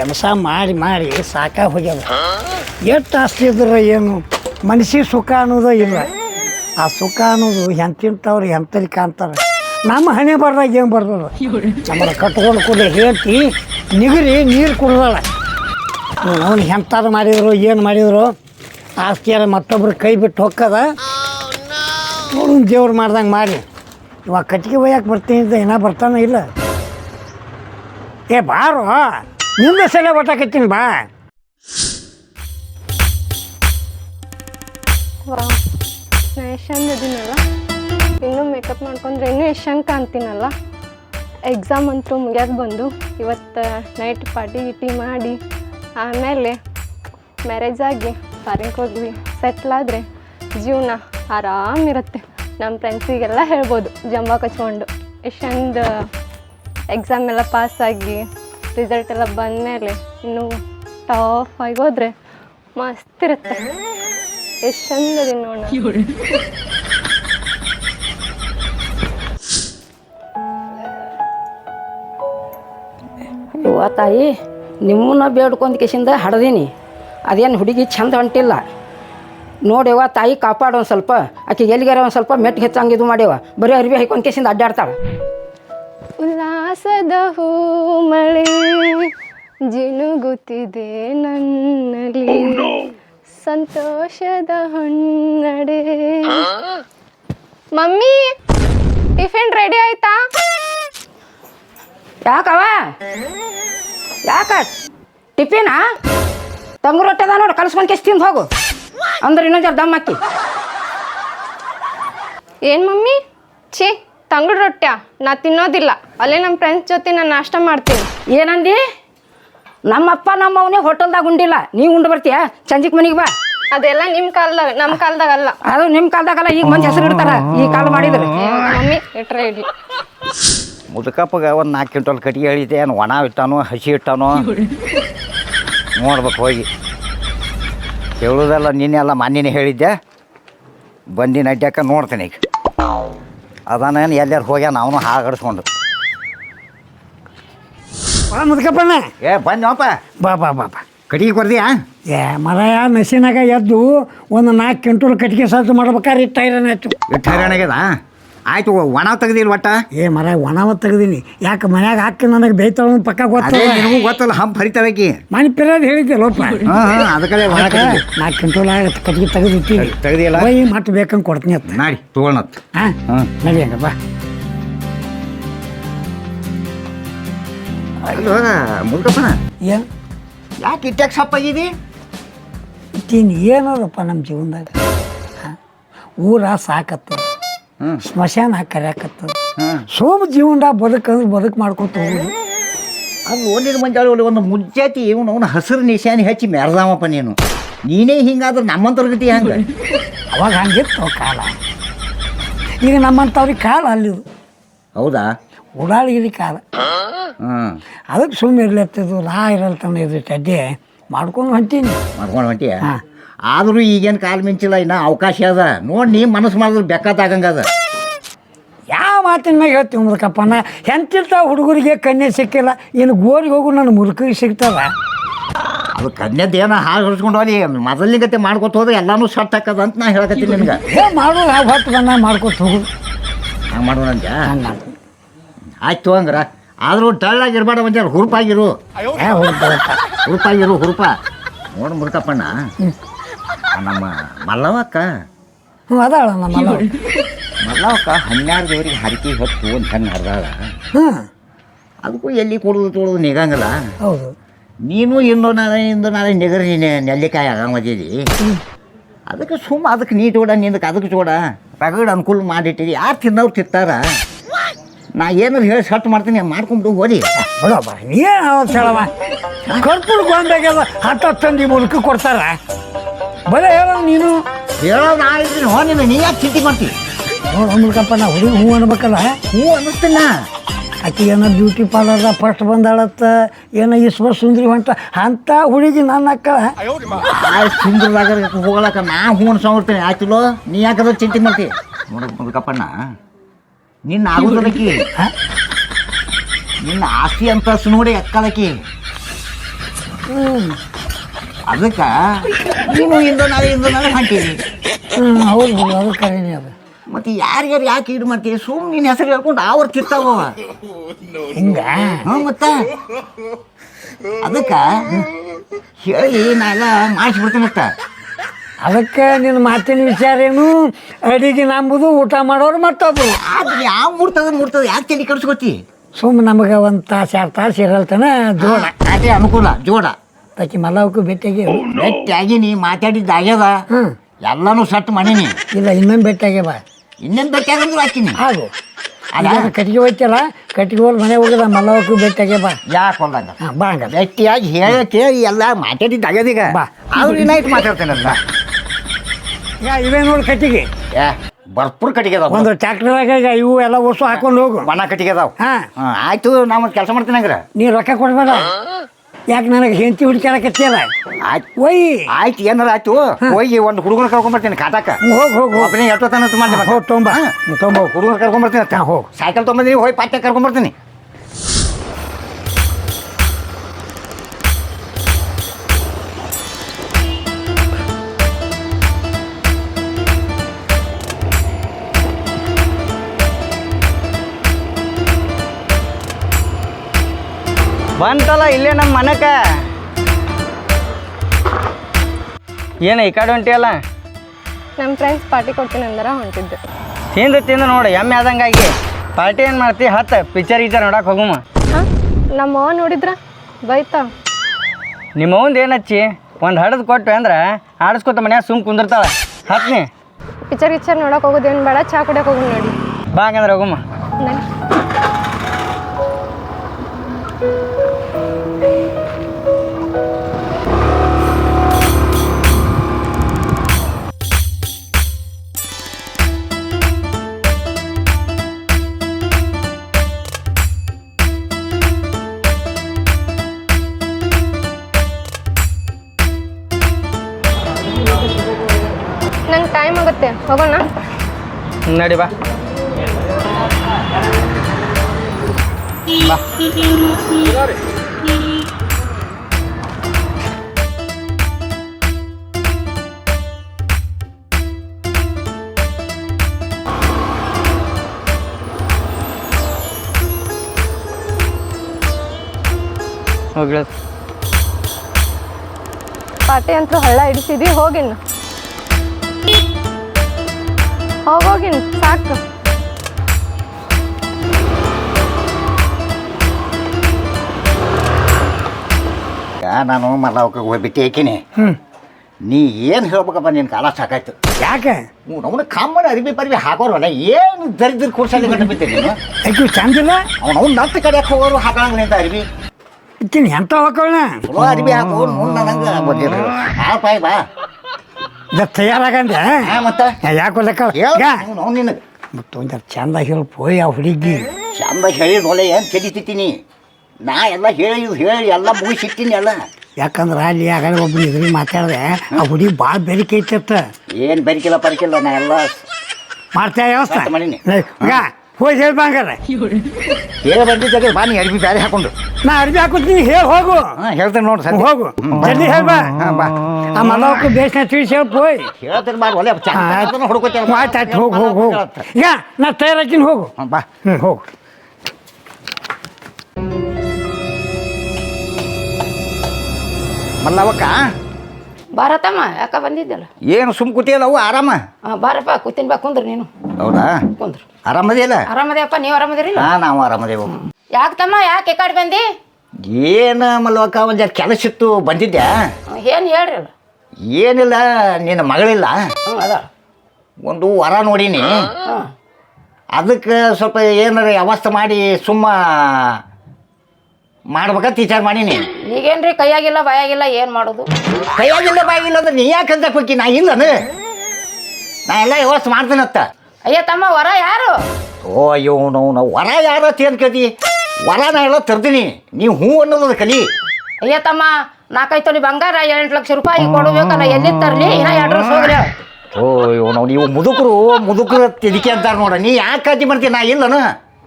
ಕೆಲಸ ಮಾಡಿ ಮಾಡಿ ಸಾಕ ಹೋಗ್ಯದ ಎಷ್ಟು ಆಸ್ತಿ ಇದ್ರೆ ಏನು? ಮನಸ್ಸಿಗೆ ಸುಖ ಅನ್ನೋದು ಇಲ್ಲ. ಆ ಸುಖ ಅನ್ನೋದು ಎಂತಿಂತವ್ರು ಎಂತಲ್ಲಿ ಕಾಣ್ತಾರೆ. ನಮ್ಮ ಹಣೆ ಬರ್ದಾಗ ಏನು ಬರ್ತದ? ನಮ್ಮನ್ನ ಕಟ್ಕೊಂಡು ಕೂಡ ಹೇಳ್ತಿ, ನಿಗರಿ ನೀರು ಕುಡ್ದಾಳ. ಅವ್ನು ಎಂತಾರು ಮಾಡಿದ್ರು, ಏನು ಮಾಡಿದ್ರು ಆಸ್ತಿಯ ಮತ್ತೊಬ್ರು ಕೈ ಬಿಟ್ಟು ಹೊಕ್ಕದ? ನೋಡು ದೇವ್ರು ಮಾಡ್ದಂಗೆ ಮಾಡಿ. ಇವಾಗ ಕಟ್ಟಿಗೆ ಒಯ್ಯಕ್ಕೆ ಬರ್ತೀನಿ ಅಂತ ಏನೋ ಬರ್ತಾನೆ ಇಲ್ಲ. ಏ ಬಾರೋ. ನಿಂದ ಸಲ ಒಟ್ಟಾಕತ್ತೀನಿ ಬಾ. ಎಷ್ಟು ಇದೀನಲ್ಲ? ಇನ್ನೂ ಮೇಕಪ್ ಮಾಡ್ಕೊಂಡ್ರೆ ಇನ್ನೂ ಎಷ್ಟು ಚಂದ ಕಾಣ್ತೀನಲ್ಲ? ಎಕ್ಸಾಮ್ ಅಂತೂ ಮುಗಿಯೋದು ಬಂದು, ಇವತ್ತು ನೈಟ್ ಪಾರ್ಟಿ ಗಿಟಿ ಮಾಡಿ, ಆಮೇಲೆ ಮ್ಯಾರೇಜ್ ಆಗಿ ಫಾರಿನ್ಗೆ ಹೋದ್ವಿ. ಸೆಟ್ಲ್ ಆದರೆ ಜೀವನ ಆರಾಮಿರುತ್ತೆ ನಮ್ಮ ಫ್ರೆಂಡ್ಸಿಗೆಲ್ಲ ಹೇಳ್ಬೋದು, ಜಂಬ ಕಚ್ಕೊಂಡು. ಚಂದ ಎಕ್ಸಾಮ್ ಎಲ್ಲ ಪಾಸ್ ಆಗಿ ರಿಸಲ್ಟ್ ಎಲ್ಲ ಬಂದಮೇಲೆ ಇನ್ನೂ ಟಾಫ್ ಆಗಿ ಹೋದ್ರೆ ಮಸ್ತ್ ಇರುತ್ತೆ. ಎಷ್ಟು ಚಂದ ಅದೀನಿ ನೋಡ. ಅವ್ವ ತಾಯಿ, ನಿಮ್ಮನ್ನ ಬೇಡ್ಕೊಂಡ್ ಕೇಶಿಂದ ಹಡ್ದೀನಿ. ಅದೇನು ಹುಡುಗಿ ಚಂದ ಹೊಂಟಿಲ್ಲ ನೋಡ್ಯವ ತಾಯಿ, ಕಾಪಾಡೋ ಒಂದು ಸ್ವಲ್ಪ. ಆಕೆ ಎಲ್ಲಿಗಾರ ಒಂದು ಸ್ವಲ್ಪ ಮೆಟ್ಟು ಹೆಚ್ಚಂಗೆ ಇದು ಮಾಡ್ಯವ ಬರೀ ಅರಿವಿ ಹಾಕೊಂಡ್ ಕೆಸಿಂದ ಅಡ್ಡಾಡ್ತಾಳೆ. ಉಲ್ಲಾಸದ ಹೂ ಮಳೆ ಜಿನುಗುತ್ತಿದೆ ನನ್ನಲ್ಲಿ. ಸಂತೋಷದ ಹೊನ್ನಡೆ. ಮಮ್ಮಿ ಟಿಫಿನ್ ರೆಡಿ ಆಯ್ತಾ? ಯಾಕವ ಯಾಕ? ಟಿಫಿನಾ? ತಂಗು ರೊಟ್ಟಿ ಅದ ನೋಡು ಕಲ್ಸ್ಕೊಂಡು ಕೆಸ್ ತಿಂದು ಹೋಗು. ಅಂದ್ರೆ ಇನ್ನೊಂದು ಜರ ದಮ್ ಹಾಕಿ. ಏನು ಮಮ್ಮಿ? ಛೀ ತಂಗುಡ್ ರೊಟ್ಟ್ಯಾ ನಾ ತಿನ್ನೋದಿಲ್ಲ. ಅಲ್ಲೇ ನಮ್ಮ ಫ್ರೆಂಡ್ಸ್ ಜೊತೆ ನಾನು ನಾಷ್ಟ ಮಾಡ್ತೀನಿ. ಏನಂದಿ? ನಮ್ಮಪ್ಪ ನಮ್ಮವನೇ ಹೋಟೆಲ್ದಾಗ ಉಂಡಿಲ್ಲ. ನೀವು ಉಂಡು ಬರ್ತೀಯ? ಸಂಜಿಕ್ ಮನೆಗೆ ಬಾ. ಅದೆಲ್ಲ ನಿಮ್ಮ ಕಾಲದಾಗ ನಮ್ಮ ಕಾಲದಾಗ ಅಲ್ಲ. ಅದು ನಿಮ್ಮ ಕಾಲದಾಗಲ್ಲ ಈಗ ಮಂದಿ ಹೆಸರು ಇಡ್ತಾರ ಈ ಕಾಲ ಮಾಡಿದ್ರೆ. ಮಮ್ಮಿ ಇಟ್ರೆ ಇಡ್ಲಿ. ಮುದುಕಪ್ಪಗೆ ಒಂದು ನಾಲ್ಕು ಕ್ವಿಂಟಲ್ ಕಟ್ಟಿಗೆ ಹೇಳಿದ್ದೆ ಏನು ಒಣ ಇಟ್ಟಾನೋ ಹಸಿ ಇಟ್ಟಾನೋ? ನೋಡ್ಬೇಕು ಹೋಗಿ. ಹೇಳೋದೆಲ್ಲ ನಿನ್ನೆಲ್ಲ ಮಾನ್ಯನೇ ಹೇಳಿದ್ದೆ. ಬಂದಿನ ಅಡ್ಡಕ್ಕ ನೋಡ್ತೇನೆ ಈಗ. ಅದಾನೇನು ಎಲ್ಲಾರು ಹೋಗ್ಯಾನ ಅವನು ಹಾಗಡಿಸ್ಕೊಂಡು ಬಾ ಮುದ್ಕಪ್ಪಣ್ಣ. ಏ ಬಂದಪ್ಪ ಬಾ ಬಾ ಬಾ ಬಾ. ಕಟ್ಟಿಗೆ ಕೊರ್ದಿಯಾ ಏ ಮರಯ ನಸಿನಾಗ ಎದ್ದು ಒಂದು ನಾಲ್ಕು ಕ್ವಿಂಟಲ್ ಕಟ್ಟಿಗೆ ಸಾಧ್ಯ ಮಾಡ್ಬೇಕಾದ್ರೆ ಇಟ್ಟು ಹೈರಾಣ ಆಯ್ತು. ಇಟ್ಟು ಹೈರಾಣಾಗ್ಯದ ಆಯ್ತು ಒಣ ತೆಗ್ದಿಲ್ಲ ಒಟ್ಟ? ಏ ಮರ ಒಣವ ತೆಗ್ದೀನಿ. ಯಾಕೆ ಮನ್ಯಾಗ ಹಾಕಿ ನನಗೆ? ಬೇಯ್ತಾವ ಪಕ್ಕ ಅದೇ ಗೊತ್ತದ ನಿನಗೂ ಗೊತ್ತಲ್ಲ ಹಂಪ್ ಹರಿತಾವಕಿ. ಮನೆ ಪಿರೋದು ಹೇಳಿದ್ದೆ ಲೋಪ. ಹಾಂ ಹಾಂ ಅದಕ್ಕೆ ಒಣ ನಾಲ್ಕು ಕಂಟ್ರೋಲ್ ಆಗತ್ತೆ ಕಟ್ಟಿಗೆ ತೆಗೆದಿಟ್ಟಿವಿ ತೆಗ್ದಿಲ್ಲ ಬೈ ಮತ್ತೆ ಬೇಕಂಗೆ ಕೊಡ್ತೀನಿ ಅಂತ ನಾಡಿ ತೊಗೊಳತ್ ಹಾಂ ಹಾಂ. ನಡಿ ಹಂಗ ಬಾ ಏನು? ಯಾಕೆ ಇಟ್ಟಾಗ ಸಪ್ಪಾಗಿದಿ ಇಟ್ಟೀನಿ ಏನದಪ್ಪ ನಮ್ಮ ಜೀವನದಾಗ? ಹಾಂ ಊರ ಸಾಕತ್ತದ ಹ್ಞೂ ಸ್ಮಶಾನ ಕರ್ಯಾಕತ್ತದ ಸೋಮ ಜೀವನ ಬದುಕಂದ್ರೆ ಬದುಕು ಮಾಡ್ಕೊತ ಹೋಗುದು ಅದು ಓದಿದ ಮಂಜಾಳು ಒಂದು ಮುಜ್ಜಾತಿ ಇವನು ಅವನು ಹಸಿರು ನಿಶಾನಿ ಹಚ್ಚಿ ಮೆರೆದಾವಪ್ಪ ನೀನು. ನೀನೇ ಹಿಂಗಾದ್ರೆ ನಮ್ಮಂತರ್ಗತಿ ಹಂಗೆ? ಅವಾಗ ಹಂಗಿತ್ತು ಕಾಲ. ಈಗ ನಮ್ಮಂಥವ್ರಿಗೆ ಕಾಲ ಅಲ್ಲಿದು. ಹೌದಾ? ಓಡಾಡಿಗಿರಿ ಕಾಲ. ಹ್ಞೂ ಅದಕ್ಕೆ ಸುಮ್ಮನೆ ಇರ್ಲತ್ತಿದ್ದು ನಾ ಇರಲ್ತಾನೆ ಇದು ಚಡ್ಡಿ ಮಾಡ್ಕೊಂಡು ಹೊಂಟೀನಿ. ಮಾಡ್ಕೊಂಡು ಹೊಂಟಿಯಾ? ಹಾ. ಆದರೂ ಈಗೇನು ಕಾಲು ಮಿಂಚಿಲ್ಲ ಇನ್ನ ಅವಕಾಶ ಅದ. ನೋಡಿ ನೀ ಮನಸ್ಸು ಮಾಡಿದ್ರೆ ಬೆಕ್ಕತ್ತಾಗಂಗದ ಯಾವ ಮಾತಿನ ಮ್ಯಾಗ ಹೇಳ್ತೀವಿ ನಾ ಎಂತಿರ್ತ ಹುಡುಗರಿಗೆ ಕನ್ಯೆ ಸಿಕ್ಕಿಲ್ಲ ಇನ್ನು ಗೋರಿಗೆ ಹೋಗು ನನ್ನ ಮುರುಕಿಗೆ ಸಿಗ್ತದ? ಅದು ಕನ್ಯದ ಏನೋ ಹಾಳು ಹೊಡ್ಸ್ಕೊಂಡು ಹೋಗಿ ಮೊದಲಿನ ಗತಿ ಮಾಡ್ಕೊತ ಹೋದ್ರೆ ಎಲ್ಲಾನು ಸಟ್ ಹಾಕದ ಅಂತ ನಾ ಹೇಳಕತ್ತೀನಿ ನಿಮ್ಗೆ ಏ ಮಾಡು ಯಾವ ಹೊತ್ತು ಬಂದ ಮಾಡ್ಕೊತ ಹೋಗು. ಹಂಗೆ ಮಾಡು ನಂಜ ಹಂಗೆ ಆಯ್ತು ಹಂಗ್ರ. ಆದರೂ ಟಳ್ಳಾಗಿರ್ಬೇಡ ಒಂಜಾರ ಹುರುಪಾಗಿರು. ಹುರುಪಾಗಿರು. ಹುರುಪ. ನೋಡು ಮುರುಕಪ್ಪಣ್ಣ ನಮ್ಮ ಮಲ್ಲವಕ್ಕ. ಹ್ಞೂ ಅದಾಳ ನಮ್ಮ ಮಲ್ಲ ಮಲ್ಲವಕ್ಕ ಹನ್ನೆರಡು ದೇವರಿಗೆ ಹರಕೆ ಹೊತ್ತು ಅಂತ ಹೆಂಗೆ ಹರಿದಾಳ ಹ್ಞೂ. ಅದಕ್ಕೂ ಎಲ್ಲಿ ಕೊಡೋದು ತೊಡೋದು ನಿಗಂಗಿಲ್ಲ. ಹೌದು. ನೀನು ಇಂದು ನಾನು ಇಂದು ನಾನು ನಿಗರ್ ನೆಲ್ಲಿಕಾಯಿ ಆಗಾಮದಿದಿ ಅದಕ್ಕೆ ಸುಮ್ಮ ಅದಕ್ಕೆ ನೀ ಚೋಡ ನಿಂದಕ್ಕೆ ಅದಕ್ಕೆ ಚೋಡ ರಗಡ್ ಅನುಕೂಲ ಮಾಡಿಟ್ಟಿದಿ. ಯಾರು ತಿನ್ನೋರು ತಿಂತಾರ? ನಾ ಏನಾರು ಹೇಳಿ ಸಟ್ ಮಾಡ್ತೀನಿ ಮಾಡ್ಕೊಂಡು ಹೋದಿ ಬಿಡಪ್ಪ ಏನು ಅವತ್ತು ಹೇಳವ ಕರ್ಪೂರ ಗೊಂಬೆಗೆಲ್ಲ ಹತ್ತು ತಂದಿ ಮೂಲಕ ಕೊಡ್ತಾರ. ಬರೀ ಹೇಳೋ ನೀನು. ಹೇಳೋ ನಾ ಇದ್ದೀನಿ ಹೋ ನೀನು ನೀ ಯಾಕೆ ಚಿಂತೆ ಮಾಡ್ತೀವಿ ನೋಡು ಮುಲ್ಕಪ್ಪ ನಾ ಹುಡುಗ ಹೂ ಅನ್ಬೇಕಲ್ಲ? ಹ್ಞೂ ಅನ್ನಿಸ್ತೀನ ಆಕೆ ಏನೋ ಬ್ಯೂಟಿ ಪಾರ್ಲರ್ ಫಸ್ಟ್ ಬಂದಾಳತ್ತ ಏನೋ ಇಸ್ವ ಸುಂದ್ರಿ ಹೊಂಟ ಅಂತ ಹುಡುಗಿ ನನ್ನ ಅಕ್ಕ ಆ ಸುಂದ್ರದಾಗ ಹೋಗಲಕ್ಕ ನಾ ಹೂ ಅನ್ಸೋಗ್ತೀನಿ ಆಯ್ತುಲೋ ನೀ ಯಾಕದ ಚಿಂತೆ ಮಾಡ್ತಿ? ನೋಡ ಮುದುಕಪ್ಪಣ್ಣ ನಿನ್ನ ಆಗುದಕ್ಕಿ ನಿನ್ನ ಆಸ್ತಿ ಅಂತ ನೋಡಿ ಎಕ್ಕಲಕ್ಕಿ ಅದಕ್ಕೆ? ನೀನು ಇಂದ ನಾಳೆ ಇಂದ ನಾಳೆ ಹೊಂಟೀನಿ ಹೌದು ಅದು ಕರೀನಿ ಅದು. ಮತ್ತು ಯಾರ್ಯಾರು ಯಾಕೆ ಇದು ಮಾಡ್ತೀವಿ ಸುಮ್ ನಿನ್ನ ಹೆಸರು ಹೇಳ್ಕೊಂಡು ಅವ್ರು ತಿರ್ತಾವ ಹಿಂಗೆ? ಹ್ಞೂ ಮತ್ತೆ? ಅದಕ್ಕೆ? ಹೇಳಿ ನಾ ಎಲ್ಲ ಮಾಡಿಸ್ಬಿಡ್ತೀನತ್ತ ಅದಕ್ಕೆ ನಿನ್ನ ಮಾತಿನ ವಿಚಾರ ಏನು? ಅಡಿಗೆ ನಂಬುದು ಊಟ ಮಾಡೋರು ಮತ್ತೊಬ್ರು. ಆದ್ರೆ ಯಾವ ಮುಡ್ತದ ಮುಡ್ತದ ಯಾಕೆ ತಲೆ ಕಳ್ಸ್ಕೊತಿ ಸುಮ್ಮನೆ ನಮಗೆ ಒಂದು ತಾಸು ಎರಡು ತಾಸು ಇರಲ್ತನ ಜೋಡ. ಅದೇ ಅನುಕೂಲ ಜೋಡ. ತಾಕಿ ಮಲ್ಲವಕ್ಕೂ ಭೇಟಿಯಾಗಿ ನೀ ಮಾತಾಡಿದ್ದು ಆಗ್ಯದ ಹ್ಞೂ ಎಲ್ಲನೂ ಸಟ್ ಮಾಡೀನಿ ಇಲ್ಲ ಇನ್ನೊಂದು ಬೆಟ್ಟಾಗ್ಯವ ಬಾ. ಇನ್ನೇನು ಭೇಟಿಯಾಗಂದ್ರು ಹಾಕಿನಿ ಆಗು ಅದ? ಅದ ಕಟ್ಟಿಗೆ ಹೋಯ್ತಲ್ಲ ಕಟ್ಟಿಗೆ ಹೋಗಿ ಮನೆ ಹೋಗಿದ ಮಲ್ಲವಕ್ಕೂ ಭೇಟಿಯಾಗಿ ಬಾ. ಯಾಕೆ ಹೊಲ್ದಂಗ ಹಾಂ ಬಾ ಹಂಗ ಗಟ್ಟಿಯಾಗಿ ಹೇಳಕ್ಕೆ ಎಲ್ಲ ಮಾತಾಡಿದ್ದು ಆಗ್ಯದೀಗ ಬಾ. ಆದ್ರೆ ಮಾತಾಡ್ತೇನೆ ಮಾತಾಡ್ತೇನಲ್ಲ. ಈಗ ಇವೇ ನೋಡಿ ಕಟ್ಟಿಗೆ. ಯಾ ಬರ್ಪುರ್ ಕಟ್ಟಿಗೆ ಅದಾವ. ಒಂದು ಟ್ಯಾಕ್ಟರ್ದಾಗ ಈಗ ಇವು ಎಲ್ಲ ಒಸು ಹಾಕೊಂಡು ಹೋಗು. ಮನ ಕಟ್ಟಿಗೆ ಅದಾವ. ಹಾ. ಹಾಂ ಆಯ್ತು ನಾವು ಕೆಲಸ ಮಾಡ್ತೀನಿ ಹಂಗ್ರ. ನೀ ರೊಕ್ಕ ಕೊಡ್ಬೇಡ. ಯಾಕೆ ನನಗೆ ಹೆಂಡತಿ ಹುಡುಕ್ಯಾಡಕತ್ತಿಯಲ್ಲ ಆಯ್ತು. ಒಯ್. ಆಯ್ತು ಏನಾರ ಆಯ್ತು? ಹೋಗಿ ಒಂದು ಹುಡುಗನ ಕರ್ಕೊಂಬರ್ತೀನಿ ಕಾಟಾಕ. ಹೋಗಿ ಹೋಗಿ ಹೋಗಿ. ಒಬ್ಬನೇ ಎಷ್ಟೋ ತನ ಮಾಡಿ ಹೋಗಿ ತೊಂಬ. ತೊಂಬ ಹುಡುಗನ ಕರ್ಕೊಂಬರ್ತೀನಿ ಹೋಗಿ. ಸೈಕಲ್ ತೊಗೊಂಬಂದಿನಿ ಹೋಗಿ ಪಾಟ್ಯ ಕರ್ಕೊಂಬರ್ತೀನಿ ಬಂತಲ್ಲ ಇಲ್ಲೇ ನಮ್ಮ ಮನಕ. ಏನು ಈ ಕಡೆ ಹೊಂಟಿಯಲ್ಲ? ನಮ್ಮ ಫ್ರೆಂಡ್ಸ್ ಪಾರ್ಟಿ ಕೊಡ್ತೀನಿ ಅಂದ್ರೆ ಹೊಂಟಿದ್ದೆ. ತಿಂದು ತಿಂದು ನೋಡು ಎಮ್ಮೆ ಆದಂಗಾಗಿ ಪಾರ್ಟಿ ಏನು ಮಾಡ್ತಿ? ಹತ್ತು ಪಿಕ್ಚರ್ ಗೀಚರ್ ನೋಡಕ್ಕೆ ಹೋಗುಮ. ಹಾಂ? ನಮ್ಮ ಅವ್ವ ನೋಡಿದ್ರ? ಬೈತಾ. ನಿಮ್ಮ ಅವಂದು ಏನು ಹಚ್ಚಿ? ಒಂದು ಹಡದು ಕೊಟ್ಟು ಅಂದ್ರೆ ಆಡಿಸ್ಕೊತ ಮನ್ಯಾಗ ಸುಮ್ ಕುಂದಿರ್ತಾಳೆ. ಹತ್ನಿ. ಪಿಕ್ಚರ್ ಗಿಚ್ಚರ್ ನೋಡಕ್ಕೆ ಹೋಗೋದೇನು ಬೇಡ ಚಾ ಕುಡಿಯಕ್ಕೆ ಹೋಗು ನೋಡಿ. ಬಾ ಹಂಗಂದ್ರೆ ಹೋಗುಮ. ನಡಿ ಬಾ. ಬಾ. ಪಾಟೆ ಅಂತೂ ಹಳ್ಳ ಹಿಡಿಸಿದಿ ಹೋಗಿನ್ ಹೋಗೋಗಿನ್ ಸಾಕು. ಯಾ ನಾನು ಮಲ್ಲವಕ್ಕೆ ಹೋಗಿ ಬಿಟ್ಟು ಏಕಿನಿ ನೀ ಏನು ಹೇಳ್ಬೇಕಪ್ಪ ನಿನ್ನ ಕಾಲ ಸಾಕಾಯ್ತು. ಯಾಕೆ? ಅವನ ಕಮ್ಮನ ಅರಿಬಿ ಪರಿವಿ ಹಾಕೋರಲ್ಲ ಏನು ದರಿದ್ರ ಕೂರ್ಸಲ್ಲಿ ಗಂಟೆ ಬಿತ್ತೀನಿ ಅಯ್ಯೋ ಚಂದಿಲ್ಲ ಅವನು ಅವ್ನು ನತ್ತ ಕಡೆಯಕ್ಕೆ ಹೋಗೋರು ಹಾಕೋಂಗಿಲ್ಲ ಅಂತ ಅರಿಬಿ ಇತ್ತೀನಿ ಎಂತ ಹಾಕೋಣ? ಚಲೋ ಅರಿಬಿ ಹಾಕೋ ಮುಂದೆ ನಂಗೆ ಬಂದಿಲ್ಲ ಹಾಪಾಯ್ ಬಾ. ಇದು ತಯಾರಾಗಂದೆ ಹಾ ಮತ್ತೆ? ಯಾಕೋ ಲೆಕ್ಕ ಅವ್ನು ನಿನಗೆ ಮತ್ತು ಚಂದ ಹೇಳಿ ಪೋಯ್ ಆ ಹುಡುಗಿ. ಚಂದ ಹೇಳಿದ ಒಲೆ ಏನು ಕೆಡಿತಿದ್ದೀನಿ ನಾ ಎಲ್ಲ ಹೇಳಿ ಹೇಳಿ ಎಲ್ಲ ಮುಗಿಸಿಟ್ಟಿನಿ ಎಲ್ಲ. ಯಾಕಂದ್ರೆ ಅಲ್ಲಿ ಆಗಲೇ ಒಬ್ಬರು ಇದ್ರಿಗೆ ಮಾತಾಡಿದೆ ಆ ಹುಡುಗಿ ಭಾಳ ಬೆರಿಕೆ ಐತತ್ತ. ಏನು ಬರಿಕಿಲ್ಲ ಪರಿಕಿಲ್ಲ ನಾ ಎಲ್ಲ ಮಾಡ್ತಾ ವ್ಯವಸ್ಥೆ? ಮಾಡೀನಿ. ಹೋಗಿ ಹೇಳ್ಬಾ ಹಂಗಾರೆ ಹೇಳಿ ಬಂದಿದ್ದಾಗ ಬಾ ನೀ ಅರ್ಬಿ ಬ್ಯಾರೆ ಹಾಕೊಂಡು. ನಾ ಅರ್ಬಿ ಹಾಕೋತೀನಿ ಹೇಳಿ ಹೋಗು. ಹಾಂ ಹೇಳ್ತೇನೆ ನೋಡ್ರಿ ಸರ್ ಹೋಗು. ಜಲ್ದಿ ಹೇಳ್ಬಾ ಹಾಂ ಬಾ ಆ ಮಲವಕ್ಕೂ ಬೇಸ್ನ ತಿಳಿಸಿ ಹೇಳಿ ಪೋಯ್. ಹೇಳ್ತೀನಿ ಮಾಡಿ ಒಲೆ ಹುಡ್ಕೋತೇನೆ ಆಯ್ತು. ಆಯ್ತು ಹೋಗು ಹೋಗು ಹೋಗು. ಈಗ ನಾ ತಯಾರಾಕಿನ ಹೋಗು. ಬಾ. ಹ್ಞೂ ಹೋಗು. ಮಲ್ಲವಕ್ಕ? ಬಾರತಮ್ಮ ಯಾಕ ಬಂದಿದ್ದಲ್ಲ? ಏನು ಸುಮ್ ಕೂತಿಯಲ್ಲ ಅವು ಆರಾಮ? ಹಾಂ ಬಾರಪ್ಪ ಕೂತೀನಿ ಬಾ ಕುಂದ್ರಿ ನೀನು. ಹೌದಾ? ಕುಂದ್ರು. ಆರಾಮದಿಲ್ಲ ಆರಾಮದೇವಪ್ಪ ನೀವು ಆರಾಮದಿರಿಲ್ಲ? ಹಾಂ ನಾವು ಆರಾಮದೇವು ಯಾಕೆ ತಮ್ಮ ಯಾಕೆ ಕಡೆ ಬಂದಿ? ಏನು ಮಲ್ಲವಕ್ಕ ಒಂದು ಜರ ಕೆಲಸ ಇತ್ತು ಬಂದಿದ್ದೆ ಏನು ಹೇಳ್ರಿ ಅಲ್ಲ ಏನಿಲ್ಲ ನಿನ್ನ ಮಗಳಿಲ್ಲ? ಹ್ಞೂ ಅದ. ಒಂದು ವರ ನೋಡೀನಿ. ಹಾಂ. ಅದಕ್ಕೆ ಸ್ವಲ್ಪ ಏನಾರ ವ್ಯವಸ್ಥೆ ಮಾಡಿ ಸುಮ್ಮ ಮಾಡ್ಬೇಕಂತ ವಿಚಾರ ಮಾಡೀನಿ. ಈಗೇನ್ರಿ ಕೈಯಾಗಿಲ್ಲ ಬಾಯಾಗಿಲ್ಲ ಏನು ಮಾಡೋದು? ಕೈಯಾಗಿಲ್ಲ ಬಾಯಿಲ್ಲ ಅಂದ್ರೆ ನೀ ಯಾಕೆ ಅಂತ ಹೋಗಿ? ನಾ ಇಲ್ಲ ನಾ ಎಲ್ಲ ವ್ಯವಸ್ಥೆ ಮಾಡ್ತೀನತ್ತ ಅಯ್ಯ ತಮ್ಮ ವರ ಯಾರು? ಓ ಇವನು ನಾವು ವರ ಯಾರು ಅಂತ ಕೇಳ್ತಿ? ವರ ನಾ ಎಲ್ಲ ತರ್ತೀನಿ ನೀವು ಹ್ಞೂ ಅನ್ನೋದು ಕಲಿ. ಅಯ್ಯ ತಮ್ಮ ನಾಲ್ಕೈದು ತೊಲಿ ಬಂಗಾರ ಎಂಟು ಲಕ್ಷ ರೂಪಾಯಿ ಕೊಡಬೇಕಲ್ಲ ಎಲ್ಲಿ ತರಲಿ? ಇನ್ನ ಅಡ್ರೆಸ್ ಹೋಗ್ರಿ ಓ ಇವನು ನೀವು ಮುದುಕರು ಮುದುಕರು ತಿದಿಕೆ ಅಂತಾರೆ ನೋಡ ನೀ ಯಾಕೆ ಕಾಜಿ ಮಾಡ್ತೀನಿ ನಾ ಇಲ್ಲನು.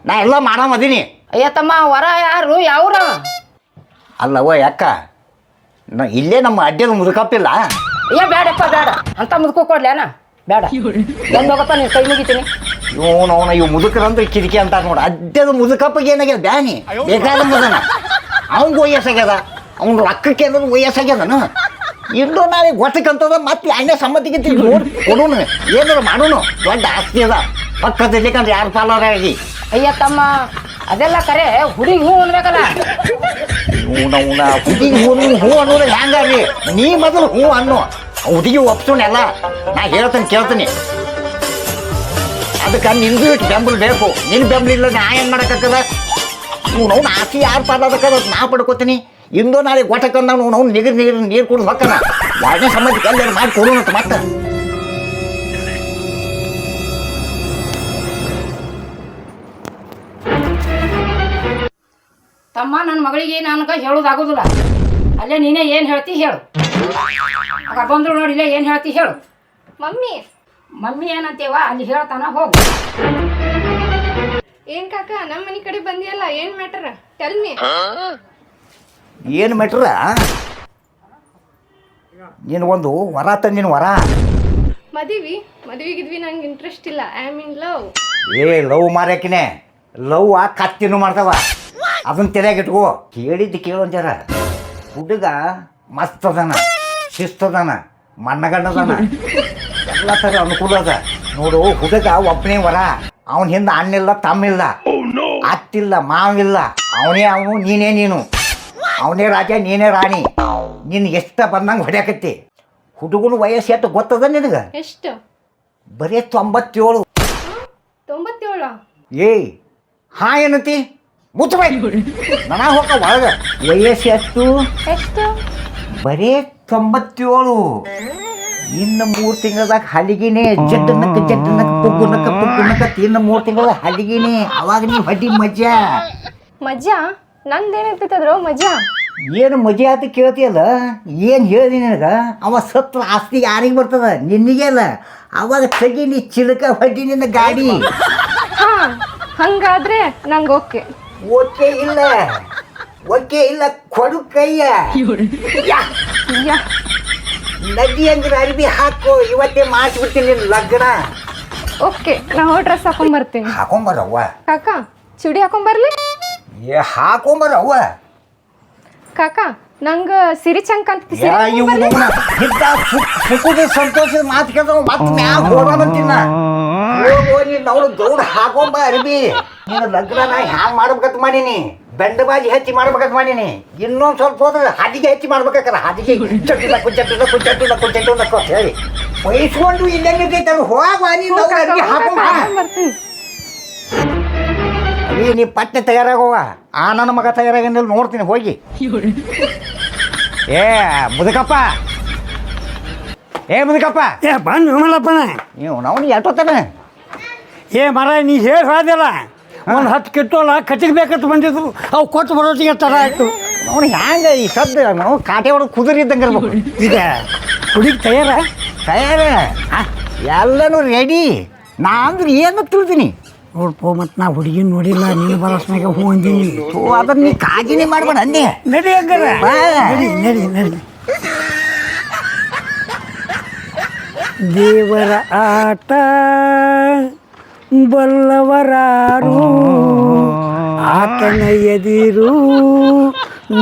ನಾ ಎಲ್ಲ ಮಾಡಾಮದೀನಿ ಅಯ್ಯ ತಮ್ಮ ವರ ಯಾರು? ಯಾವ್ರ? ಅಲ್ಲವ ಯಾಕ? ನಾ ಇಲ್ಲೇ ನಮ್ಮ ಅಡ್ಡದ ಮುದುಕಪ್ಪಿಲ್ಲ. ಅಯ್ಯ ಬೇಡಪ್ಪ ಬೇಡ ಅಂತ ಮುದುಕು ಕೊಡ್ಲೇನ ಬೇಡ ಬಂದು ಹೋಗಪ್ಪ ನೀನು ಕೈ ಮುಗಿತೀನಿ. ಇವನು ಅವನ ಇವ್ ಮುದುಕರಂದ್ರೆ ಕಿರಿಕೆ ಅಂತಾರೆ ನೋಡ ಅಡ್ಡದ ಮುದುಕಪ್ಪಗೆ ಏನಾಗ್ಯದ? ಬ್ಯಾನಿ. ಬೇಕಾದಂಗದನ ಅವ್ನಿಗೆ ವಯಸ್ಸಾಗ್ಯದ. ಅವ್ನ ರೊಕ್ಕಕ್ಕೆ ಅನ್ನೋದು ವಯಸ್ಸಾಗ್ಯದನ ಇಲ್ಲೋ ನಾಳೆ ಗೊತ್ತಕ್ಕಂತದ ಮತ್ತೆ ಅಣ್ಣ ಸಮ್ಮತಿಗೆ ನೋಡಿ ಕೊಡೋಣ ಏನಾರ ಮಾಡೋನು. ದೊಡ್ಡ ಆಸ್ತಿ ಅದ. ಪಕ್ಕದಲ್ಲಿಕಂದ್ರೆ ಯಾರು ಪಾಲಾರಾಗಿ ಅಯ್ಯ ತಮ್ಮ ಅದೆಲ್ಲ ಕರೆ ಹುಡುಗಿ ಹೂ ಅನ್ಬೇಕಲ್ಲ. ಇವನ ಅವನ ಹುಡುಗಿ ಹೂ ಹೂ ಅನ್ನೋದು ಹ್ಯಾಂಗಾರಿ ನೀ ಮೊದಲು ಹೂ ಅನ್ನು. ಹುಡುಗಿ ಒಪ್ಸೋಣೆಲ್ಲ. ನಾ ಹೇಳ್ತೇನೆ ಕೇಳ್ತೀನಿ. ಅದಕ್ಕೆ ನಿಂದು ಇಟ್ಟು ಬೆಂಬಲ ಬೇಕು. ನಿನ್ನ ಬೆಂಬಲ ಇಲ್ಲ ನಾ ಏನು ಮಾಡಕ್ಕಾಗ್ತದ ಇವ್ನು ಅವ್ನು ಆಸೆ ಯಾರು ಪಾಲದಕ್ಕದ ನಾ ಪಡ್ಕೋತೀನಿ. ಇಂದೋ ನಾಳೆ ಗೊಟ್ಟಕ್ಕಂದ ಅವ್ನು ಅವ್ನು ನಿಗರ್ ನೀರು ನೀರು ಕುಡಿದು ಹೊಕ್ಕನ ಎರಡನೇ ಸಂಬಂಧಕ್ಕೆ ಎಲ್ಲ ಮಾಡಿ ಕೊಡೋಣ ಅಂತ ಮತ್ತೆ. ತಮ್ಮ ನನ್ನ ಮಗಳಿಗೆ ನನಗೆ ಹೇಳೋದಾಗೋದಿಲ್ಲ. ಅಲ್ಲೇ ನೀನೇ ಏನು ಹೇಳ್ತಿ ಹೇಳು. ಆಗ ಬಂದ್ರು ನೋಡಿ ಇಲ್ಲೇ ಏನು ಹೇಳ್ತಿ ಹೇಳು. ಮಮ್ಮಿ. ಮಮ್ಮಿ ಏನಂತೀವ ಅಲ್ಲಿ ಹೇಳ್ತಾನ ಹೋಗು. ಏನ್ ಕಾಕ ನಮ್ಮ ಮನೆ ಕಡೆ ಬಂದಿಯಲ್ಲ ಏನ್ ಮ್ಯಾಟರ್? ಟೆಲ್ ಮಿ ಏನು ಮೆಟ್ರ ನೀನು ಒಂದು ವರ ತಂದಿನ ವರ? ಮದುವಿ ಮದುವೆಗಿದ್ವಿ ನಂಗೆ ಇಂಟ್ರೆಸ್ಟ್ ಇಲ್ಲ. I am in love a love ಮಾರ್ಯಾಕಿನೆ. Love ಆ ಕತ್ತಿನೂ ಮಾಡ್ತಾವ. ಅದನ್ನ ತೆರೆಯಾಗ ಇಟ್ಕೋ. ಕೇಳಿದ್ದು ಕೇಳೋಂಜಾರ ಹುಡುಗ ಮಸ್ತ್ ಅದಾನ ಮಣ್ಣಗಣ್ಣದನ. ಮಣ್ಣಗಣ್ಣದಾನ ಎಲ್ಲ ಥರ ಅನುಕೂಲ ಅದ. ನೋಡು ಹುಡುಗ ಒಬ್ಬನೇ ವರ. ಅವನ ಹಿಂದೆ ಅಣ್ಣಿಲ್ಲ ತಮ್ಮಿಲ್ಲ ಅತ್ತಿಲ್ಲ ಮಾವಿಲ್ಲ ಅವನೇ ಅವನು ನೀನೇ ನೀನು. ಅವನೇ ರಾಜ ನೀನೇ ರಾಣಿ. ನಿನ್ನ ಎಷ್ಟು ಬಂದಂಗೆ ಹೊಡ್ಯಾಕತ್ತಿ? ಹುಡುಗನ ವಯಸ್ಸು ಎಷ್ಟು ಗೊತ್ತದ ನಿನಗೆ? ಎಷ್ಟು? ಬರೀ ತೊಂಬತ್ತೇಳು. ತೊಂಬತ್ತೇಳ? ಏಯ್ ಹಾ ಏನತಿ? ಮುಚ್ಚಬೈ. ನನ ಹೋಗ ಒಳಗ. ವಯಸ್ಸು ಎಷ್ಟು? ಎಷ್ಟು? ಬರೀ ತೊಂಬತ್ತೇಳು. ಇನ್ನು ಮೂರು ತಿಂಗಳದಾಗ ಹಲಿಗಿನೇ. ಜಡ್ಡನಕ್ಕ ಜಡ್ಡನಕ್ಕ ಪುಗ್ಗುನಕ್ಕ ಪುಗ್ಗುನಕ್ಕ ಪುಗ್ಗು ನಕ್ಕ ಪುಗ್ಗು ನಕ್ಕ ಇನ್ನು ಮೂರು ತಿಂಗಳ ಹಲಿಗಿನೇ. ಅವಾಗ ನೀ ಹೊಡಿ ಮಜಾ ಮಜಾ ಅದ್ರ ಮಜಾ ಏನು ಮಜಾ ಅಂತ ಕೇಳ್ತೀಯಲ್ಲ? ಏನು ಹೇಳಿ ನಿನಗ? ಅವ ಸತ್ರ ಆಸ್ತಿ ಯಾರಿಗೆ ಬರ್ತದ? ನಿನಗೆ ಅಲ್ಲ. ಅವಾಗ ಕಗಿನಿ ನೀ ಚಿಲಕ ಹೊಡಿ ನಿನ್ನ ಗಾಡಿ. ಹಾ ಹಂಗಾದ್ರೆ ನಂಗೆ ಓಕೆ. ಓಕೆ ಇಲ್ಲ. ಓಕೆ ಇಲ್ಲ ಕೊಡು ಕೈಯ. ಯಾ, ನದಿ ಅಂದ್ರೆ ಅರಿವಿ ಹಾಕು. ಇವತ್ತೇ ಮಾಡಿಸ್ಬಿಡ್ತೀನಿ ನಿನ್ನ ಲಗ್ನ. ಓಕೆ ನಾವು ಡ್ರೆಸ್ ಹಾಕೊಂಡ್ ಬರ್ತೀನಿ ಹಾಕೊಂಡ್ ಹಾಕೊಂಬರವ್ವ. ಕಾಕ ಚುಡಿ ಹಾಕೊಂಬರ್ಲಿ? ಏ ಹಾಕೊಂಬರ ಅವ್ವ. ಕಾಕ ನಂಗ ಸಿರಿ ಚಂಕ ಅಂತ ಯಾ ಇಂಥ ಸುಖ ಸುಖದ ಸಂತೋಷದ ಮಾತು ಕೇಳ್ತಾವ ಮತ್ತೆ ಮ್ಯಾಗ ಹೋಗೋಣಂತಿನ ಹೋಗೋ ನೀನು ಗೌಡ ದೌಡ್ ಹಾಕೊಂಬ ಅರ್ಬಿ. ನೀನು ಲಗ್ನ ನಾ ಹ್ಯಾಂಗ ಮಾಡ್ಬೇಕಂತ ಮಾಡೀನಿ? ಬೆಂಡ ಬಾಜಿ ಹೆಚ್ಚಿ ಮಾಡ್ಬೇಕಂತ ಮಾಡೀನಿ? ಇನ್ನೊಂದು ಸ್ವಲ್ಪ ಹೋದ್ರೆ ಹಾದಿಗೆ ಹೆಚ್ಚಿ ಮಾಡ್ಬೇಕಾರೆ ಹಾದಿಗೆ ಚಟ್ಟಿಲಕ್ಕು ಕುಂಚಟ್ಟಿಲ್ಲ ಕುಂಚಟ್ಟಿಲ್ಲ ಕುಂಚಟ್ಟಿಲ್ಲ ಅಂತ ಹೇಳಿ. ವಹಿಸ್ಕೊಂಡು ಇಲ್ಲೆಂಗೈತೆ ಅದು ಹೋಗ ನೀನು ಅರ್ಬಿ ಹಾಕೊಂಬ. ಬರ್ತೀನಿ. ಅವಿ ನೀ ಪಟ್ಟೆ ತಯಾರಾಗೋವ ಆ ನನ್ನ ಮಗ ತಯಾರಾಗಿಲ್ಲ ನೋಡ್ತೀನಿ ಹೋಗಿ. ಏ ಮುದುಕಪ್ಪ. ಏ ಮುದುಕಪ್ಪ. ಏ ಬಂದು ವಿಮಲಪ್ಪನ. ನೀವು ನಾವು ಎಷ್ಟೊತ್ತಾನೆ ಏ ಮರ ನೀ ಹೇಳಿ ಹೋದಿಲ್ಲ ಒಂದು ಹತ್ತು ಕಿತ್ತೋಲ್ಲ ಕಟ್ಟಿಗೆ ಬೇಕಂತ ಬಂದಿದ್ರು ಅವು ಕೊಟ್ಟು ಬರೋಟಿಗೆ ಥರ ಆಯ್ತು? ಅವನು ಹ್ಯಾಂಗ ಈ ಸದ್ದ ನಾವು ಕಾಟೆ ಹೊಡೆದು ಕುದುರೆ ಇದ್ದಂಗೆ ಇರ್ಬೇಕು. ಈಗ ಹುಡುಗಿ ತಯಾರ? ತಯಾರ. ಆ, ಎಲ್ಲನೂ ರೆಡಿ ನಾ ಅಂದ್ರೆ ಏನು ತಿಳಿದೀನಿ ನೋಡ್ಪೋ ಮತ್ತು ನಾ ಹುಡುಗಿನ ನೋಡಿಲ್ಲ ನೀನು ಬರಸ್ನಾಗ ಹೂ ಅಂದೀನಿ. ಓ ಅದನ್ನ ನೀ ಕಾಜಿನೇ ಮಾಡ್ಬೇಡ ಅಂದೆ. ನಡಿ ಹಂಗಾರ. ಬಾ. ನಡಿ ನಡಿ ನಡಿ. ದೇವರ ಆಟ ಬಲ್ಲವರಾರು ಆತನ ಎದಿರು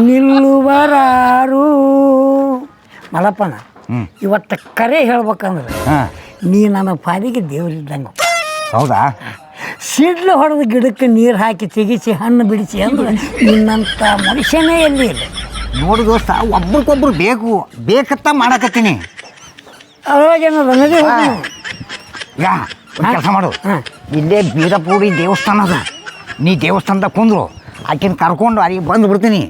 ನಿಲ್ಲುವರಾರು. ಮಲಪ್ಪನ ಇವತ್ತ ಕರೆ ಹೇಳ್ಬೇಕಂದ್ರೆ ನೀ ನನ್ನ ಪಾಲಿಗೆ ದೇವರಿದ್ದಂಗೆ. ಹೌದಾ? ಸಿಡ್ಲು ಹೊಡೆದ ಗಿಡಕ್ಕೆ ನೀರು ಹಾಕಿ ತೆಗಿಸಿ ಹಣ್ಣು ಬಿಡಿಸಿ ಅಂದ್ರೆ ನಿನ್ನಂಥ ಮನುಷ್ಯನೇ ಎಲ್ಲಿ ಇಲ್ಲ. ನೋಡು ದೋಸ್ತ ಒಬ್ರಿಗೊಬ್ರು ಬೇಕು. ಬೇಕತ್ತ ಮಾಡಕತ್ತೀನಿ. ಅವಾಗೇನದ ನದಿ ಹೋಗೋಣ. ಯಾ ಕೆಲಸ ಮಾಡು. ಇಲ್ಲೇ ಬೀರಪೂಡಿ ದೇವಸ್ಥಾನ ಅದ. ನೀ ದೇವಸ್ಥಾನದಾಗ ಕುಂದ್ರು ಆಕಿನ ಕರ್ಕೊಂಡು ಅಲ್ಲಿಗೆ ಬಂದು ಬಿಡ್ತೀನಿ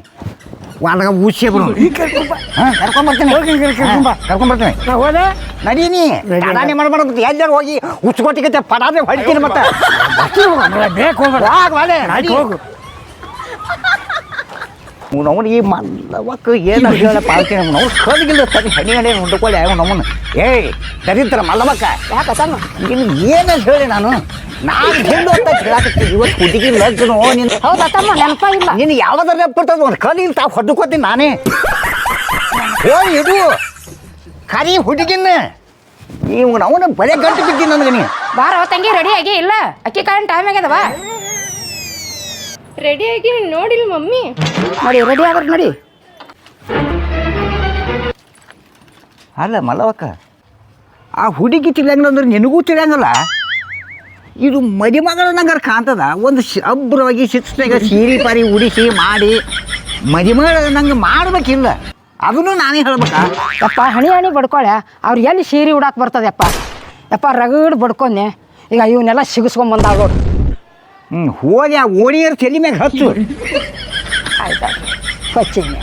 ಈ ಕರ್ಕೊಂಬ. ಹಾಂ ಕರ್ಕೊಂಬರ್ತೀನಿ. ಕರ್ಕೊಂಬರ್ತೀನಿ ನಾ ಹೋದೆ ನಡೀನಿ ನಡಿ. ಪಡಾನೆ ಮಾಡ್ಬಾರ್ದು ಎಲ್ಲರೂ ಹೋಗಿ ಉಚ್ಕೊಟ್ಟಿಗೆ ಪಡಾನೆ ಹೊಡಿತೀನಿ ಮತ್ತೆ ಬೇಕು ಹೋಗ್ ಹೋಗು ಅವ್ನು ಈ ಮಲ್ಲವಕ್ಕ ಏನು ಹೇಳ ಪಾಲ್ತೀನಿ ಅವ್ನು ಕಣಗಿಲ್ಲ ಸರಿ ಹಣಿ ಹಣಿ ಉಂಡ್ಕೊಳ್ಳಿ ಅವ್ನು ನಮ್ಮನ್ನು ಏಯ್ ದರಿದ್ರ ಮಲ್ಲವಕ್ಕ ಯಾಕ ಸಣ್ಣ ಇನ್ನು ಏನು ಹೇಳಿ ನಾನು ನಾನು ಹೆಣ್ಣು ಅಂತ ಹೇಳಕತ್ತೀನಿ ಇವತ್ತು ಹುಡುಗಿ ಲಗ್ನ ನಿನ್ ಹೌದಾ ತಮ್ಮ ನೆನಪ ಇಲ್ಲ ನಿನ್ನ ಯಾವ್ದಾರ ನೆನಪಿರ್ತದ ಒಂದು ಕಲಿ ತಾವು ಹೊಡ್ಕೋತೀನಿ ನಾನೇ ಓ ಇದು ಕರಿ ಹುಡುಗಿನ ನೀವು ಅವನ ಬಲೆ ಗಂಟು ಬಿದ್ದೀನಿ ನನಗೆ ನೀ ಬಾರ ತಂಗಿ ರೆಡಿ ಆಗಿ ಇಲ್ಲ ಅಕ್ಕಿ ಕಾಯಿನ ಟೈಮ್ ಆಗ್ಯದವ ರೆಡಿಯಾಗಿ ನೋಡಿಲ್ಲ ಮಮ್ಮಿ. ನೋಡಿ ರೆಡಿ ಆದ್ರೆ ನೋಡಿ. ಅಲ್ಲ ಮಲ್ಲವಕ್ಕ ಆ ಹುಡುಗಿ ತಿಳಿಯಂಗಿಲ್ಲ ನಿನಗೂ ತಿಳಿಯಂಗಲ್ಲ? ಇದು ಮದಿಮಗಳ ನಂಗಾರ ಕಾಣ್ತದ? ಒಂದು ಅಬ್ರವಾಗಿ ಶಿಸ್ತಾಗ ಸೀರೆ ಪಾರಿ ಉಡಿಸಿ ಮಾಡಿ ಮದಿಮಗಳ ನಂಗೆ ಮಾಡ್ಬೇಕಿಲ್ಲ. ಅದನ್ನು ನಾನೇ ಹೇಳ್ಬೇಕಾ? ಯಪ್ಪ ಹಣಿ ಹಣಿ ಬಡ್ಕೊಳೆ. ಅವ್ರು ಎಲ್ಲಿ ಸೀರೆ ಉಡಾಕ್ ಬರ್ತದಪ್ಪ ಯಪ್ಪ? ರಗಡ್ ಬಡ್ಕೊಂಡೆ. ಈಗ ಇವನ್ನೆಲ್ಲ ಸಿಗಿಸ್ಕೊಂಬಂದಾಗ ನೋಡು ಹ್ಞೂ ಹೋಗಿ ಆ ಓಣಿಯರ್ ತಲೆ ಮ್ಯಾಗ ಹಚ್ಚು ಆಯ್ತು ಕೊಚ್ಚಿನಿ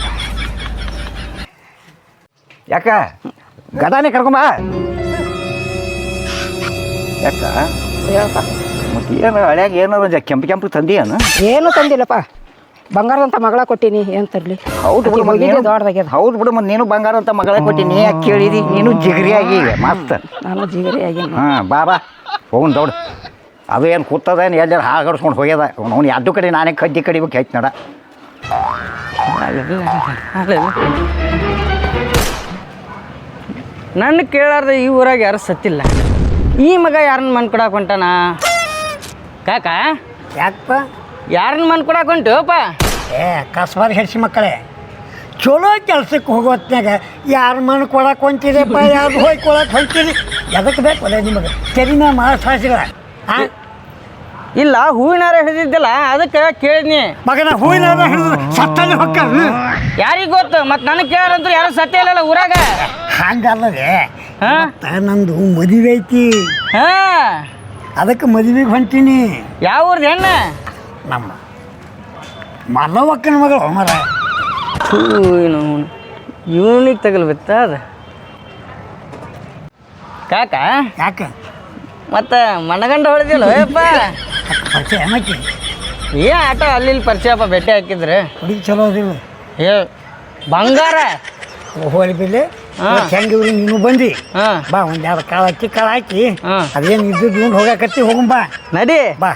ಯಾಕ? ಗದಾನೆ ಕರ್ಕೊಂಬ ಯಾಕ? ಹೇಳ್ಪ ಮತ್ತೆ ಏನು ಹಳ್ಯಾಗ ಏನಾರ ಕೆಂಪು ಕೆಂಪು ತಂದಿಯೇನು? ಏನು ತಂದಿಲ್ಲಪ್ಪ. ಬಂಗಾರದಂತ ಮಗಳ ಕೊಟ್ಟಿನಿ ಏನು ತರ್ಲಿ? ಹೌದು ಬಿಡು ನೀನು ದೊಡ್ಡದಾಗ್ಯದ. ಹೌದು ಬಿಡು ಮತ್ತೆ ನೀನು ಬಂಗಾರದಂತ ಮಗಳ ಕೊಟ್ಟಿನಿ ಯಾಕೆ ಕೇಳಿದಿ? ನೀನು ಜಿಗರಿಯಾಗಿ ಈಗ ಮಸ್ತ್. ನಾನು ಜಿಗರಿಯಾಗಿ ಹಾಂ ಬಾ ಬಾ. ಹೋಗ್ ದೌಡ್. ಅದು ಏನು ಕೂತದ ಏನು ಎಲ್ಲಾರು ಹಾಗಡ್ಸ್ಕೊಂಡು ಹೋಗ್ಯದ? ಅವ್ನು ಯಾವ್ದು ಕಡೆ ನಾನೇ ಕಡ್ಡಿ ಕಡಿಬೇಕು ಹೆಚ್ಚು ನಡ ನನ್ನ ಕೇಳಾರ್ದ ಈ ಊರಾಗ ಯಾರು ಸತ್ತಿಲ್ಲ. ಈ ಮಗ ಯಾರನ್ನ ಮನ್ ಕೊಡಾಕ್ ಹೊಂಟಾನ? ಕಾಕ? ಯಾಕಪ್ಪ? ಯಾರನ್ನ ಮನ್ ಕೊಡಾಕ್ ಹೊಂಟಪ್ಪ ಏ ಕಸ್ಬಾರ್ ಹೆಡ್ಸಿ ಮಕ್ಕಳೇ ಚಲೋ ಕೆಲ್ಸಕ್ಕೆ ಹೋಗೋ ಹೊತ್ನ್ಯಾಗ ಯಾರ ಮನ್ ಕೊಡಕ್ಕೆ ಹೊಂಟಿದೆ ಯಾರು ಹೋಗಿ ಕೊಡಕ್ಕೆ ಹೊಂಟಿರಿ ಎದಕ್ಕೆ ಬೇಕು ಅದೇ ನಿಮಗೆ? ತೆರಿನ ಹಾಸಿಗಳ. ಹಾಂ ಇಲ್ಲ ಹೂವಿನಾರ ಹಿಡಿದಿದ್ದಲ್ಲ ಅದಕ್ಕೆ ಕೇಳಿದ್ನಿ. ಮಗನ ಹೂವಿನ ಹಿಡಿದು ಸತ್ತಲ್ಲಿ ಹೊಕ್ಕ ಯಾರಿಗೆ ಗೊತ್ತು? ಮತ್ತು ನನಗೆ ಕೇಳಂದ್ರು ಯಾರು ಸತ್ಯ ಇಲ್ಲ ಊರಾಗ? ಹಂಗಲ್ಲದೆ ಹಾ? ಮತ್ತ ನಂದು ಮದುವೆ ಐತಿ. ಹಾ. ಅದಕ್ಕೆ ಮದುವೆಗೆ ಹೊಂಟೀನಿ. ಯಾವ ಊರ್ದು ಹೆಣ್ಣು? ನಮ್ಮ ಮಲ್ಲವಕ್ಕನ ಮಗಳು ಮರ. ಇವನಿಗೆ ತಗಲ್ಬಿತ್ತ ಅದ. ಕಾಕ? ಯಾಕ? ಮತ್ತು ಮನಗಂಡ ಹೊಡೆದಿಲ್ಲ ಯಪ್ಪ ಪರಿಚಯ ಏನಕ್ಕೆ ಏ ಆಟ ಅಲ್ಲಿ ಪರಿಚಯ ಪರಿಚಯಪ್ಪ ಭೇಟಿ ಹಾಕಿದ್ರೆ? ಹುಡುಗಿ ಚಲೋ ಅದಿಲ್ಲ ಏ ಬಂಗಾರ? ಹೋಳಿ ಬಿಲ್ಲಿ ಹಾ. ಹೆಂಗಿವ್ರಿ ನೀನು ಬಂದಿ? ಹಾಂ. ಬಾ ಒಂದು ಎರಡು ಕಾಳು ಅಕ್ಕಿ ಕಾಳು ಹಾಕಿ. ಹಾಂ. ಅದೇನು ಇದ್ದು ಹೋಗಾಕತ್ತಿ ಹೋಗು ಬಾ. ನಡಿ. ಬಾ.